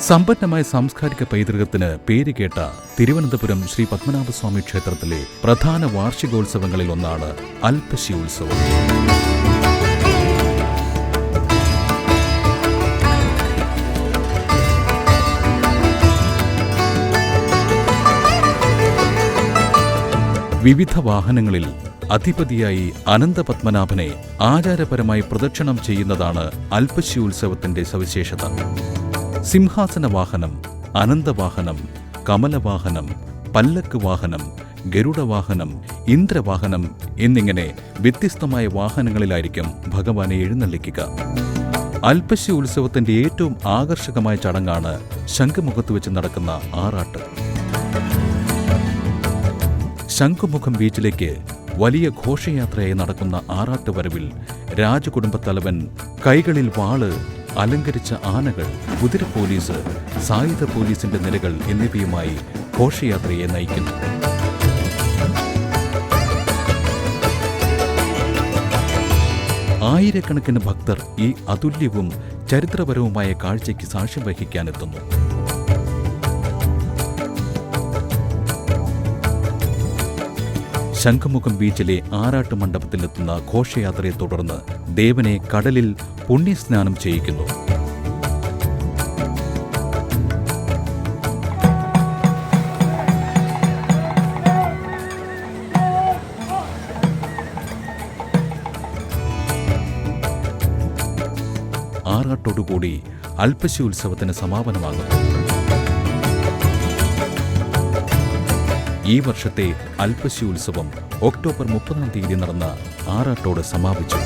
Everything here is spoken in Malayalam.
സമ്പന്നമായ സാംസ്കാരിക പൈതൃകത്തിന് പേരുകേട്ട തിരുവനന്തപുരം ശ്രീ പത്മനാഭസ്വാമി ക്ഷേത്രത്തിലെ പ്രധാന വാർഷികോത്സവങ്ങളിൽ ഒന്നാണ് അൽപ്പശി ഉത്സവം വിവിധ വാഹനങ്ങളിൽ അധിപതിയായി അനന്തപത്മനാഭനെ ആചാരപരമായി പ്രദക്ഷിണം ചെയ്യുന്നതാണ് അൽപ്പശി ഉത്സവത്തിന്റെ സവിശേഷത. സിംഹാസന വാഹനം അനന്തവാഹനം കമലവാഹനം പല്ലക്ക് വാഹനം ഗരുഡവാഹനം ഇന്ദ്രവാഹനം എന്നിങ്ങനെ വ്യത്യസ്തമായ വാഹനങ്ങളിലായിരിക്കും ഭഗവാനെ എഴുന്നള്ളിക്കുക. അൽപ്പശി ഉത്സവത്തിന്റെ ഏറ്റവും ആകർഷകമായ ചടങ്ങാണ് ശംഖുമുഖത്ത് വെച്ച് നടക്കുന്ന ആറാട്ട്. ശംഖുമുഖം ബീച്ചിലേക്ക് വലിയ ഘോഷയാത്രയായി നടക്കുന്ന ആറാട്ട് വരവിൽ രാജകുടുംബത്തലവൻ കൈകളിൽ വാൾ അലങ്കരിച്ച ആനകൾ കുതിര പോലീസ് സായുധ പോലീസിന്റെ നിരകൾ എന്നിവയുമായി ഘോഷയാത്രയെ നയിക്കുന്നു. ആയിരക്കണക്കിന് ഭക്തർ ഈ അതുല്യവും ചരിത്രപരവുമായ കാഴ്ചയ്ക്ക് സാക്ഷ്യം വഹിക്കാനെത്തുന്നു. ശംഖുമുഖം ബീച്ചിലെ ആറാട്ട് മണ്ഡപത്തിലെത്തുന്ന ഘോഷയാത്രയെ തുടർന്ന് ദേവനെ കടലിൽ പുണ്യസ്നാനം ചെയ്യിക്കുന്നു. ആറാട്ടോടുകൂടി അൽപ്പശി ഉത്സവത്തിന് സമാപനമാകുന്നു ഈ വർഷത്തെ അൽപ്പശി ഉത്സവം ഒക്ടോബർ മുപ്പതാം തീയതി നടന്ന ആറാട്ടോട് സമാപിച്ചു.